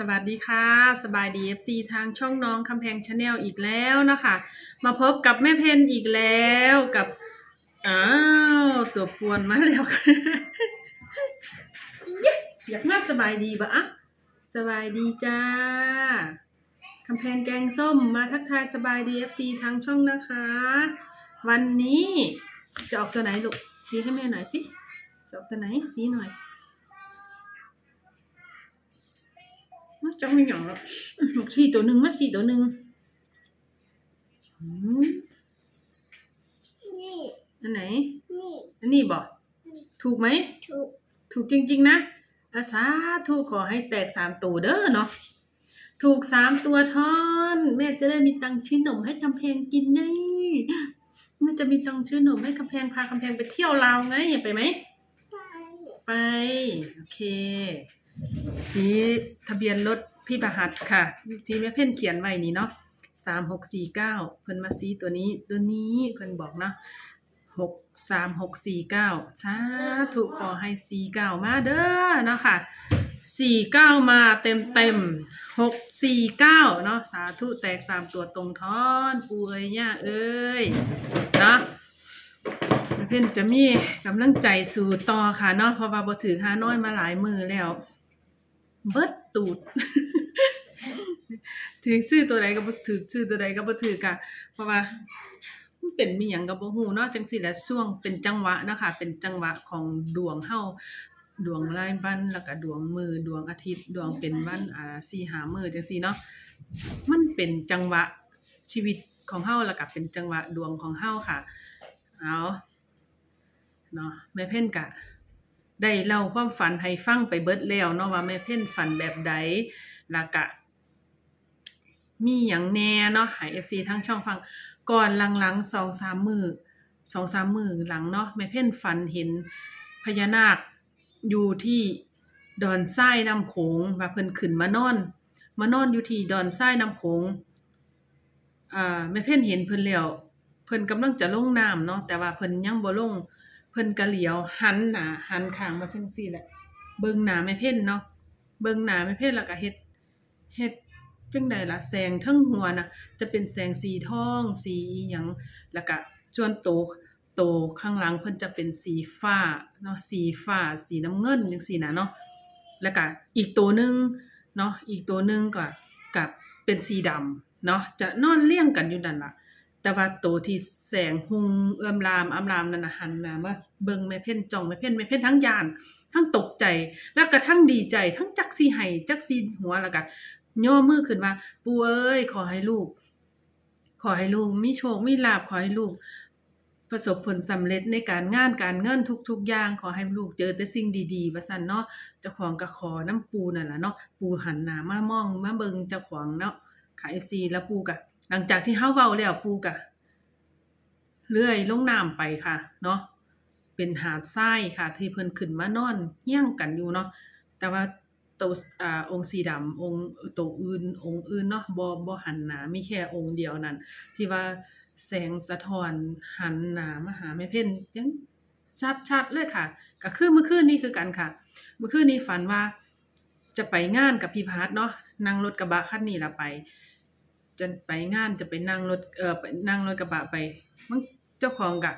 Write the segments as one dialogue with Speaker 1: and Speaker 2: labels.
Speaker 1: สวัสดีค่ะ สบายดี FC ทางช่องน้องคำแพงชาแนลอีกแล้วนะคะ มาพบกับแม่เพนอีกแล้วกับอ้าวตัวปวนมาแล้วอยากมาสบายดีปะอะสบายดีจ้าคำแพงแกงส้มมาทักทายสบายดี FC ทางช่องนะคะ วันนี้จะออกตัวไหนลูกชี้ให้แม่หน่อยสิจะออกตัวไหนชี้หน่อย มาจังไม่หยังหรอกลูกสี่ตัวหนึ่งมาสี่ตัวหนึ่งอืม
Speaker 2: นี่
Speaker 1: อันไหน
Speaker 2: นี่
Speaker 1: อันนี้บอก
Speaker 2: นี่
Speaker 1: ถูกไหม
Speaker 2: ถูก
Speaker 1: ถูกจริง ๆ นะอาสาถูกขอให้แตกสามตัวเด้อเนาะ ถูกสามตัวทอน แม่จะได้มีตังค์ชิ้นหนมให้กำแพงกินไงแม่จะมีตังค์ชิ้นหนมให้กำแพงพากำแพงไปเที่ยวลาวไงอย่าไปไหม
Speaker 2: ไป
Speaker 1: ไป โอเค สีทะเบียนรถพี่ประหัดค่ะ ที่แม่เพ่นเขียนไว้นี่เนาะสามหกสี่เก้าเพิ่นมาซีตัวนี้ตัวนี้เพิ่นบอกเนาะหกสามหกสี่เก้าสาธุขอให้สี่เก้ามาเด้อเนาะค่ะสี่เก้ามาเต็มเต็มหกสี่เก้าเนาะสาธุแตกสามตัวตรงท้อนปูเอ้ยย่าเอ้ยเนาะเพื่อนจะมีกำลังใจสู่ต่อค่ะเนาะเพราะว่าบ่ถือหาน้อยมาหลายมือแล้ว เบิดตูดถือชื่อตัวใดก็บ่ถือชื่อตัวใดก็บ่ถือกะเพราะว่ามันเป็นมีหยังก็บ่ฮู้เนาะจังซี่แหละช่วงเป็นจังหวะเนาะค่ะเป็นจังหวะของดวงเฮาดวงรายวันแล้วก็ดวงมือดวงอาทิตย์ ดวงเป็นวันอ่า4 5มือจังซี่เนาะมันเป็นจังหวะชีวิตของเฮาแล้วก็เป็นจังหวะดวงของเฮาค่ะเอาเนาะแม่เพ่นกะ ได้เล่าความฝันให้ฟังไปเบิดแล้วเนาะว่าแม่เพ่นฝันแบบใดแล้วกะ มีหยังแน่เนาะให้ FC ทั้งช่องฟังก่อนหลังๆ2-3มื้อ2-3มื้อหลังเนาะแม่เพ่นฝันเห็นพญานาคอยู่ที่ดอนทรายน้ำโขงว่าเพิ่นขึ้นมานอน มานอนอยู่ที่ดอนทรายน้ำโขงอ่าแม่เพ่นเห็นเพิ่นแล้วเพิ่นกำลังจะลงน้ำเนาะแต่ว่าเพิ่นยังบ่ลง พิ่นก็เหลียวหันหนาหันขางมาจังซี่แหละ เบิ่งหนาแม่เพ่นเนาะเบิ่งหนาแม่เพ่นแล้วก็เฮ็ดเฮ็ดจังใดล่ะแสงทั้งหัวนะจะเป็นแสงสีทองสีหยังแล้วก็ส่วนโตโตข้างหลังเพิ่นจะเป็นสีฟ้าเนาะสีฟ้า สีน้ำเงินจังซี่นะเนาะแล้วก็อีกตัวหนึงเนาะอีกตัวหนึงก็กับเป็นสีดำเนาะจะนอนเรียงกันอยู่นั่นล่ะ แต่ว่าตัวที่แสงหุงเอื้อมลามอำลามนั่นน่ะหันหนามาเบิ่งแม่เพ่นจ้องแม่เพ่นแม่เพ่นทั้งยาน ทั้งตกใจ แล้วก็ทั้งดีใจ ทั้งจักสิให้จักสิหัวแล้วก็ย่อมือขึ้นมาปู่เอ้ยขอให้ลูก ขอให้ลูกมีโชคมีลาภขอให้ลูกประสบผลสำเร็จในการงานการเงินทุกๆอย่างขอให้ลูกเจอแต่สิ่งดีๆว่าซั่นเนาะเจ้าของก็ขอน้ำปูนั่นล่ะเนาะปูหันหน้ามามองมาเบิ่งเจ้าของเนาะค่ะ FC แล้วปูก็ หลังจากที่เฮาเว้าแล้วปูก็เลื่อยลงน้ำไปค่ะ เนาะเป็นหาดทรายค่ะ ที่เพิ่นขึ้นมานอนเฮี้ยงกันอยู่เนาะแต่ว่าตัวอ่าองค์สีดำองค์ตัวอื่น องค์อื่นเนาะบ่บ่หันหน้ามีแค่องค์เดียวนั่นที่ว่าแสงสะท้อนหันหน้ามาหาแม่เพ็ญจังชัดๆเลยค่ะก็คือเมื่อคืนนี้คือกันค่ะ เมื่อคืนนี้ฝันว่าจะไปงานกับพี่พาร์ทเนาะนั่งรถกระบะคันนี้ละไป จะไปงานจะไปนั่งรถเอ่อไปนั่งรถกระบะไปมันเจ้าของกะ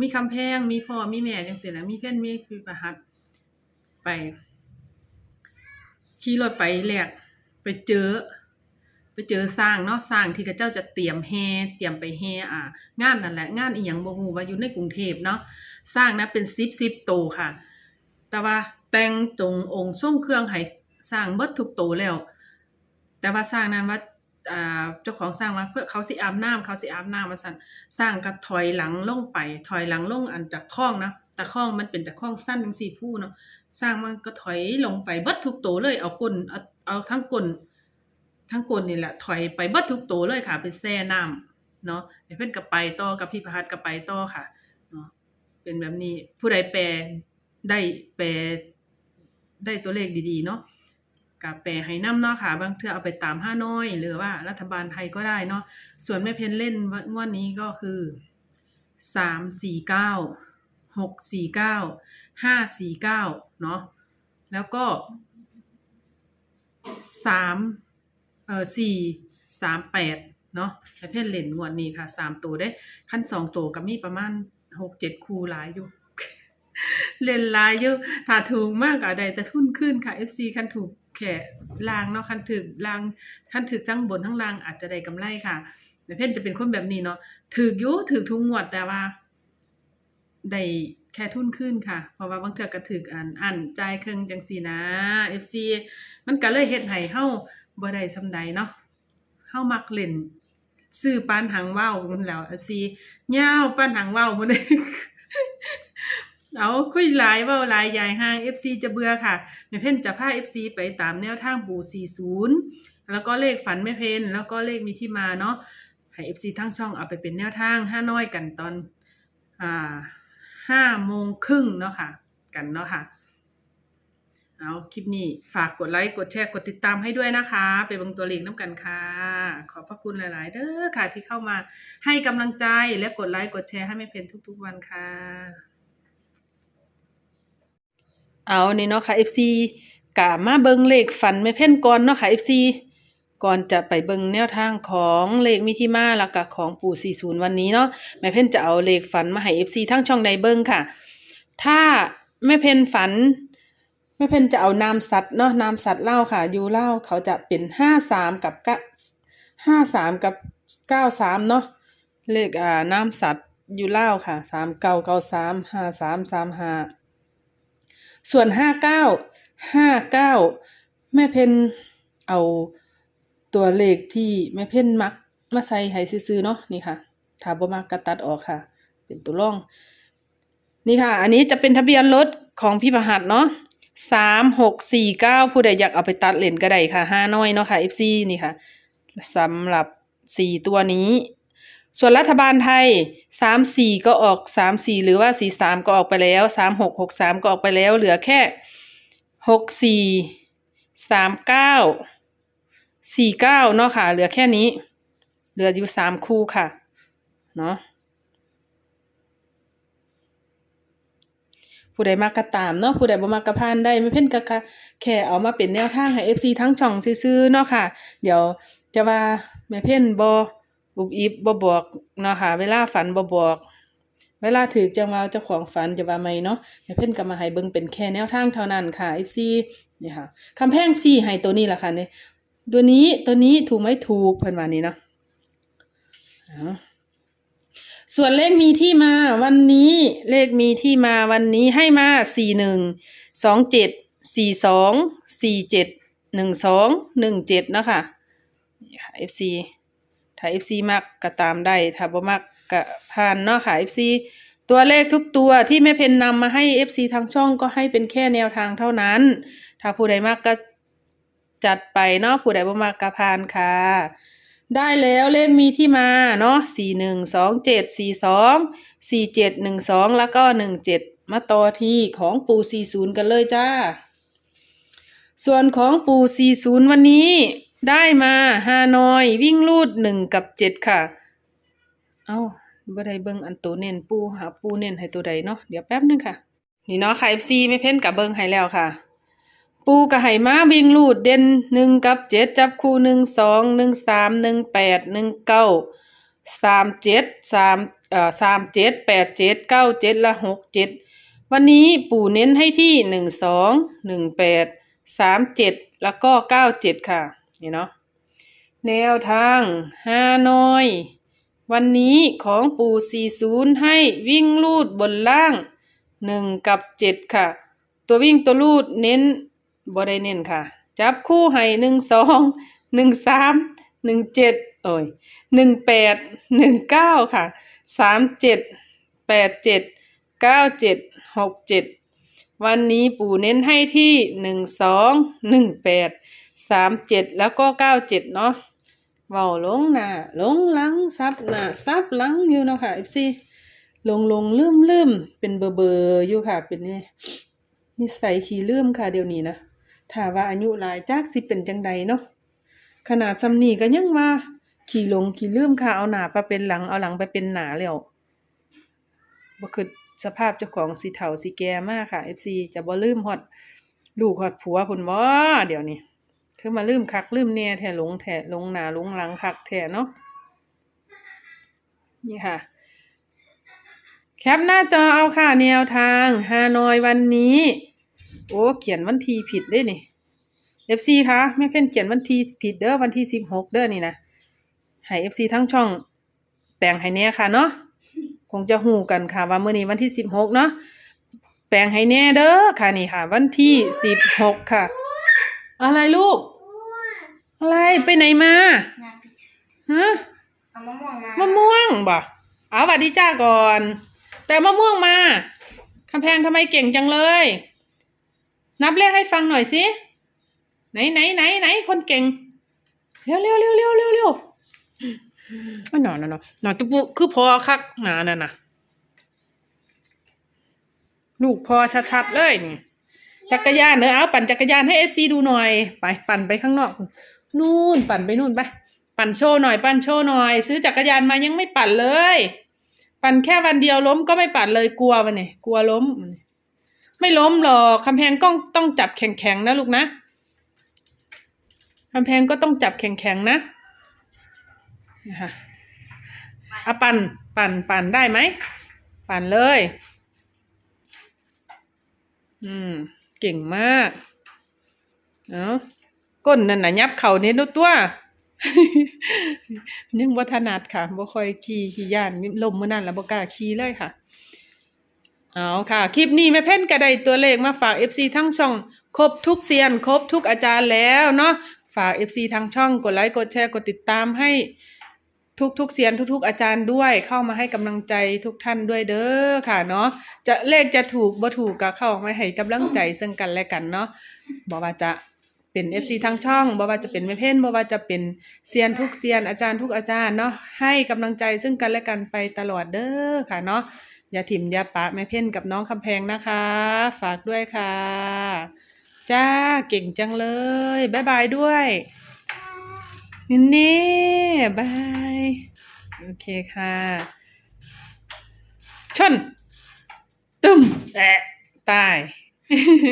Speaker 1: มีคำแพงมีพ่อมีแม่จังซี่แหละมีเพื่อนมีพี่ประหัดไป ขี่รถไปแลกไปเจอ ไปเจอสร้างเนาะสร้างที่เขาเจ้าจะเตรียมแห่เตรียมไปแห่อ่า งานนั่นแหละ งานอีหยังบ่ฮู้ว่าอยู่ในกรุงเทพเนาะสร้างนะเป็น10 10โตค่ะ แต่ว่าแต่งจงองค์ทรงเครื่องให้สร้างเบิดทุกโตแล้ว แต่ว่าสร้างนั้นว่า เจ้าของสร้างว่าเพื่อเขาสิอาบน้ำเขาสิอาบน้ำว่าซั่นสร้างก็ถอยหลังลงไป ถอยหลังลงอันจากคลองนะแต่คลองมันเป็นแต่คลองสั้นจังซี่ผู้เนาะสร้างมันก็ถอยลงไปเบิดทุกโตเลยเอาก้นเอาเอาทั้งก้นทั้งก้นนี่แหละถอยไปเบิดทุกโตเลยค่ะไปแช่น้ำเนาะไอ้เพิ่นก็ไปต่อกับพี่พหัสก็ไปต่อค่ะเนาะเป็นแบบนี้ผู้ใดแปลได้แปลได้ตัวเลขดีๆเนาะ กับแปลให้นำเนาะค่ะ บางเทื่อเอาไปตามห้าน้อย หรือว่ารัฐบาลไทยก็ได้เนาะส่วนแม่เพนเล่นงวดนี้ก็คือสามสี่เก้าหกสี่เก้าห้าสี่เก้าเนาะแล้วก็สามเอ่อสี่สามแปดเนาะแม่เพนเล่นงวดนี้ค่ะสามตัวได้ขั้นสองตัวก็มีประมาณหกเจ็ดคูหลายอยู่เล่นหลายอยู่ถ้าถูกมากก็ได้แต่ทุนขึ้นค่ะ FC คันถูก ค่ลางเนาะคันถึกลางคันถึกทั้งบนทั้งล่างอาจจะได้กำไรค่ะแม่เพ่นจะเป็นคนแบบนี้เนาะถือยู่ถือทุกงวดแต่ว่าได้แค่ทุนขึ้นค่ะ เพราะว่าบางเทื่อก็ถึกอันอันจ่ายเครื่องจังซี่นะ FC มันก็เลยเฮ็ดให้เฮาบ่ได้ซำใดเนาะเฮามักเล่นซื้อปานหางว่าวพุ่นแล้ว FC ยาวปานหางว่าวพุ่นเด้ เอาคุยหลายเว้าหลายยายห้าง FC จะเบื่อค่ะแม่เพ่นจะพา FC ไปตามแนวทางปู่40 แล้วก็เลขฝันแม่เพ่นแล้วก็เลขมีที่มาเนาะให้ FC ทั้งช่องเอาไปเป็นแนวทางห้าน้อยกันตอนอ่าห้าโมงครึ่งเนาะค่ะ กันเนาะค่ะเอาคลิปนี้ฝากกดไลค์ กดแชร์ กดติดตามให้ด้วยนะคะ ไปบังตัวเลขน้ำกันค่ะ ขอบพระคุณหลาย ๆ เด้อค่ะที่เข้ามาให้กำลังใจและกดไลค์ กดแชร์ให้แม่เพนทุก ๆ วันค่ะ เอานี่เนาะค่ะ FC กะมาเบิงเลขฝันแม่เพ่นก่อนเนาะค่ะ FC ก่อนจะไปเบิงแนวทางของเลขมิทิมาแล้วก็ของปู่ 40 วันนี้เนาะแม่เพ่นจะเอาเลขฝันมาให้ FC ทั้งช่องใดเบิงค่ะ ถ้าแม่เพ่นฝันแม่เพ่นจะเอานามสัตว์เนาะนามสัตว์เล่าค่ะอยู่เล่าเขาจะเป็น53กับ53กับ93เนาะเลขอ่านามสัตว์อยู่เล่าค่ะ3993 5335ส่ ส่วนห้าเก้าห้าเก้าแม่เพนเอาตัวเลขที่แม่เพนมักมาใส่ให้ซื้อเนาะนี่ค่ะถ้าบ่มักก็ตัดออกค่ะ เป็นตัวร่อง นี่ค่ะ อันนี้จะเป็นทะเบียนรถของพี่ประหัดเนาะสามหกสี่เก้าผู้ใดอยากเอาไปตัดเลนก็ได้ค่ะห้าน้อยเนาะค่ะ FC นี่ค่ะสำหรับสี่ตัวนี้ ส่วนรัฐบาลไทยสามสี่ก็ออกสามสี่หรือว่าสี่สามก็ออกไปแล้วสามหกหกสามก็ออกไปแล้ว เหลือแค่หกสี่สามเก้าสี่เก้าเนาะค่ะ เหลือแค่นี้ เหลืออยู่สามคู่ค่ะ เนาะผู้ใดมากกระตามเนาะผู้ใดบ่มากกระพานได้ไม่เพ่นกะกะแค่เอามาเป็นแนวทางให้ FC ทั้งช่องซื้อๆเนาะค่ะ เดี๋ยวจะว่าแม่เพ่นบ่อุ บอิบบ่บอกเนาะค่ะเวลาฝันบ่บอก เวลาถือจังว่าเจ้าของฝันจะว่าไม่เนาะเพ่นก็มาให้เบิ่งเป็นแค่แนวทางเท่านั้นค่ะ FC นี่ค่ะคำแพงซี่ให้ตัวนี้ล่ะค่ะเนี่ยตัวนี้ตัวนี้ถูกไหมถูกเพิ่นว่านี้เนาะส่วนเลขมีที่มาวันนี้เลขมีที่มาวันนี้ให้มาสี่หนึ่งสองเจ็ดสี่สองสี่เจ็ดหนึ่งสองหนึ่งเจ็ดนะคะนี่ค่ะ FC ถ้า FC มักก็ตามได้ ถ้าบ่มักก็ผ่านเนาะค่ะ FC ตัวเลขทุกตัวที่แม่เพนนำมาให้ FC ทางช่องก็ให้เป็นแค่แนวทางเท่านั้น ถ้าผู้ใดมักก็จัดไปเนาะผู้ใดบ่มักก็ผ่านค่ะ ได้แล้วเลขมีที่มาเนาะสี่หนึ่งสองเจ็ดสี่สองสี่เจ็ดหนึ่งสองแล้วก็หนึ่งเจ็ดมาต่อที่ของปูสี่ศูนย์กันเลยจ้า ส่วนของปูสี่ศูนย์วันนี้ ได้มาฮานอยวิ่งลูดหนึ่งกับเจ็ดค่ะ เอ้าบ่ได้เบิ่งอันตัวเน้นปูหาปูเน้นให้ตัวใดเนาะเดี๋ยวแป๊บนึงค่ะ นี่เนาะค่ะ FC ไม่เพ้นกับเบิ่งให้แล้วค่ะ ปูกระไหมาวิ่งลูดเด่นหนึ่งกับเจ็ดจับคู่หนึ่งสองหนึ่งสามหนึ่งแปดหนึ่งเก้าสามเจ็ดสามเอ่อสามเจ็ดแปดเจ็ดเก้าเจ็ดละหกเจ็ดวันนี้ปู่เน้นให้ที่หนึ่งสองหนึ่งแปดสามเจ็ดแล้วก็เก้าเจ็ดค่ะ นี่เนาะแนวทางห้านอย วันนี้ของปู่สี่ศูนย์ให้วิ่งลูดบนล่างหนึ่งกับเจ็ดค่ะ ตัววิ่งตัวลูดเน้นบ่ได้เน้นค่ะ จับคู่ให้หนึ่งสองหนึ่งสามหนึ่งเจ็ดโอ้ยหนึ่งแปดหนึ่งเก้าค่ะสามเจ็ดแปดเจ็ดเก้าเจ็ดหกเจ็ดวันนี้ปู่เน้นให้ที่หนึ่งสองหนึ่งแปด สามเจ็ดแล้วก็เก้าเจ็ดเนาะเว้าลงหน้าลงหลังซับหน้าซับหลังอยู่เนาะค่ะ FC ลงลงลืมลืมเป็นเบอร์เบอร์อยู่ค่ะ เป็นนี่นิสัยขี้ลืมค่ะเดี๋ยวนี้นะถ้าว่าอายุหลายจักสิเป็นจังใดเนาะขนาดซำนี้ก็ยังว่าขี้ลงขี้ลืมค่ะเอาหนาไปเป็นหลังเอาหลังไปเป็นหนาแล้วบ่คือสภาพเจ้าของสิเฒ่าสิแก่มากค่ะ FC จะบ่ลืมฮอดลูกฮอดผัวพุ่นบ่เดี๋ยวนี้ คือมาลืมคักลืมแหน่ยแท้หลงแท้หลงหนาหลงหลังคักแท้เนาะนี่ค่ะ แคปหน้าจอเอาค่ะ แนวทางฮานอยวันนี้ โอ้เขียนวันทีผิดด้นี่ FC คะแม่เพ่นเขียนวันทีผิดเด้อวันที่สิบหกเด้อนี่นะให้ FC ทั้งช่องแปลงให้แน่ค่ะเนาะคงจะหูกันค่ะ ว่าเมื้อนี้วันที่สิบหกเนาะแปลงให้แน่เด้อค่ะนี่ค่ะ วันที่สิบหกค่ะ อะไรลูก อะไรไปไหนมาฮะ
Speaker 2: เอามะม่วงมามะ
Speaker 1: ม่วงบ่เอาหวัดดีจ้าก่อน แต่มะม่วงมาคำแพงทำไมเก่งจังเลย นับเลขให้ฟังหน่อยสิไหนไหนไหนไหนคนเก่งเร็วเร็วเร็วเร็วเร็วเร็วอ๋อหนอนหนอนหนอนตุปุคือพอคักหนาน่ะนะลูกพอชัดๆเลยนี่จักรยานเนอะเอาปั่นจักรยานให้เอฟซีดูหน่อย ไปปั่นไปข้างนอก นู่นปั่นไปนู่นไปปั่นโชว์หน่อย ปั่นโชว์หน่อย ซื้อจักรยานมายังไม่ปั่นเลย ปั่นแค่วันเดียวล้มก็ไม่ปั่นเลยกลัวมันเนี่ยกลัวล้ม ไม่ล้มหรอกคำแพงก็ต้องจับแข็งๆนะลูกนะคำแพงก็ต้องจับแข็งๆนะนะคะอาปั่นปั่นปั่นได้ไหมปั่นเลย อืม เก่งมาก เอา ก้นนั่นน่ะยับเข่าเน้นตัว ยังบ่ถนัดค่ะบ่ค่อยขี่ขี่ย่านลมมื้อนั้นแล้วบ่กล้าขี่เลยค่ะ เอาค่ะ คลิปนี้แม่เพ่นก็ได้ตัวเลขมาฝาก FC ทั้งช่อง ครบทุกเซียน ครบทุกอาจารย์แล้วเนาะฝาก FC ทั้งช่องกดไลค์กดแชร์กดติดตามให้ทุกทุกๆเซียนทุกๆ อาจารย์ด้วยเข้ามาให้กำลังใจทุกท่านด้วยเด้อค่ะเนาะจะเลขจะถูกบ่ถูกก็เข้ามาให้กำลังใจซึ่งกันและกันเนาะบ่ว่าจะ เป็น FC ทั้งช่องบ่ว่าจะเป็นแม่เพ่นบ่ว่าจะเป็นเซียนทุกเซียนอาจารย์ทุกอาจารย์เนาะให้กำลังใจซึ่งกันและกันไปตลอดเด้อค่ะเนาะอย่าถิ่มอย่าปะแม่เพ่นกับน้องคำแพงนะคะ ฝากด้วยค่ะ จ้าเก่งจังเลยบ๊ายบายด้วยนี่บายโอเคค่ะชนตึมแอะตาย
Speaker 2: อืม